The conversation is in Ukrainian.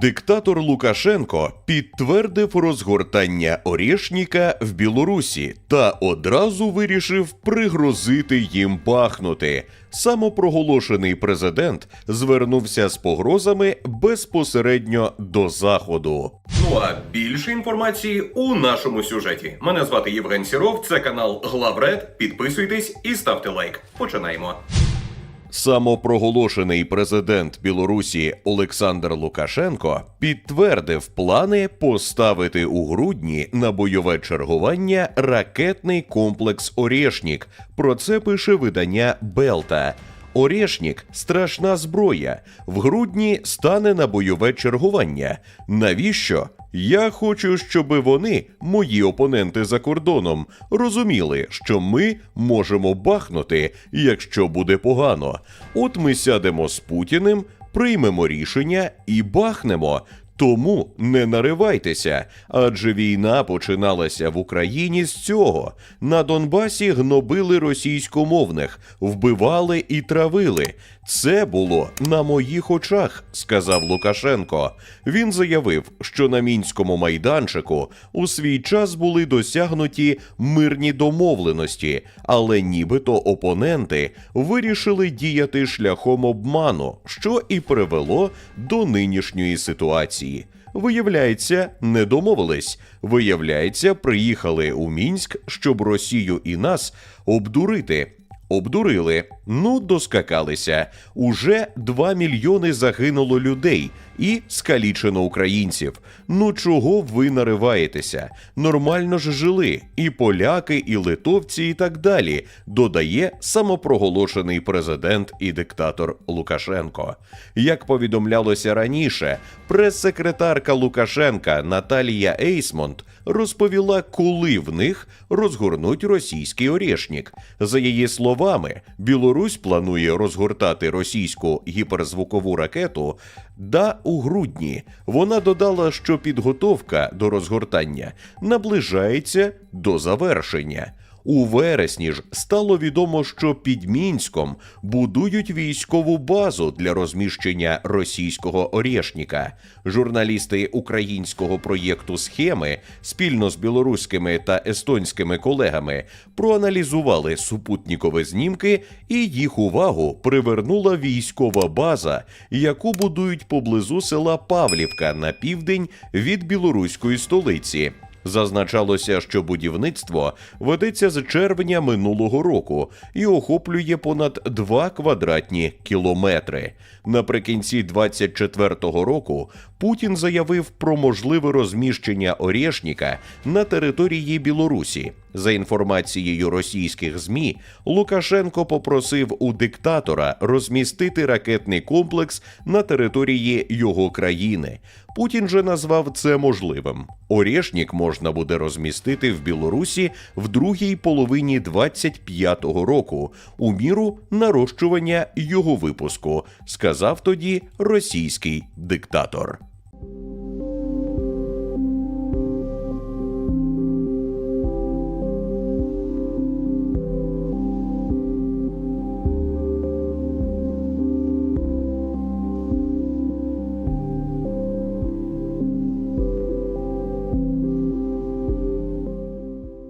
Диктатор Лукашенко підтвердив розгортання Орєшніка в Білорусі та одразу вирішив пригрозити їм пахнути. Самопроголошений президент звернувся з погрозами безпосередньо до заходу. Ну а більше інформації у нашому сюжеті. Мене звати Євген Сіров, це канал Главред. Підписуйтесь і ставте лайк. Починаємо. Самопроголошений президент Білорусі Олександр Лукашенко підтвердив плани поставити у грудні на бойове чергування ракетний комплекс Орєшнік. Про це пише видання Белта. Орєшнік страшна зброя. В грудні стане на бойове чергування. Навіщо? Я хочу, щоб вони, мої опоненти за кордоном, розуміли, що ми можемо бахнути, якщо буде погано. От ми сядемо з Путіним, приймемо рішення і бахнемо. Тому не наривайтеся, адже війна починалася в Україні з цього. На Донбасі гнобили російськомовних, вбивали і травили. Це було на моїх очах, сказав Лукашенко. Він заявив, що на мінському майданчику у свій час були досягнуті мирні домовленості, але нібито опоненти вирішили діяти шляхом обману, що і привело до нинішньої ситуації. Виявляється, не домовились. Виявляється, приїхали у Мінськ, щоб Росію і нас обдурити. Обдурили, ну доскакалися. Уже 2 мільйони загинуло людей і скалічено українців. Ну чого ви нариваєтеся? Нормально ж жили і поляки, і литовці, і так далі. Додає самопроголошений президент і диктатор Лукашенко. Як повідомлялося раніше, прес-секретарка Лукашенка Наталія Ейсмонт розповіла, коли в них розгорнуть російський орєшнік. За її словами, Білорусь планує розгортати російську гіперзвукову ракету да у грудні. Вона додала, що підготовка до розгортання наближається до завершення. У вересні ж стало відомо, що під Мінськом будують військову базу для розміщення російського орєшніка. Журналісти українського проєкту схеми спільно з білоруськими та естонськими колегами проаналізували супутникові знімки, і їх увагу привернула військова база, яку будують поблизу села Павлівка на південь від білоруської столиці. Зазначалося, що будівництво ведеться з червня минулого року і охоплює понад 2 квадратні кілометри. Наприкінці 24-го року Путін заявив про можливе розміщення Орєшніка на території Білорусі. За інформацією російських ЗМІ, Лукашенко попросив у диктатора розмістити ракетний комплекс на території його країни. Путін же назвав це можливим. Орєшнік можна буде розмістити в Білорусі в другій половині 25-го року у міру нарощування його випуску, сказав тоді російський диктатор.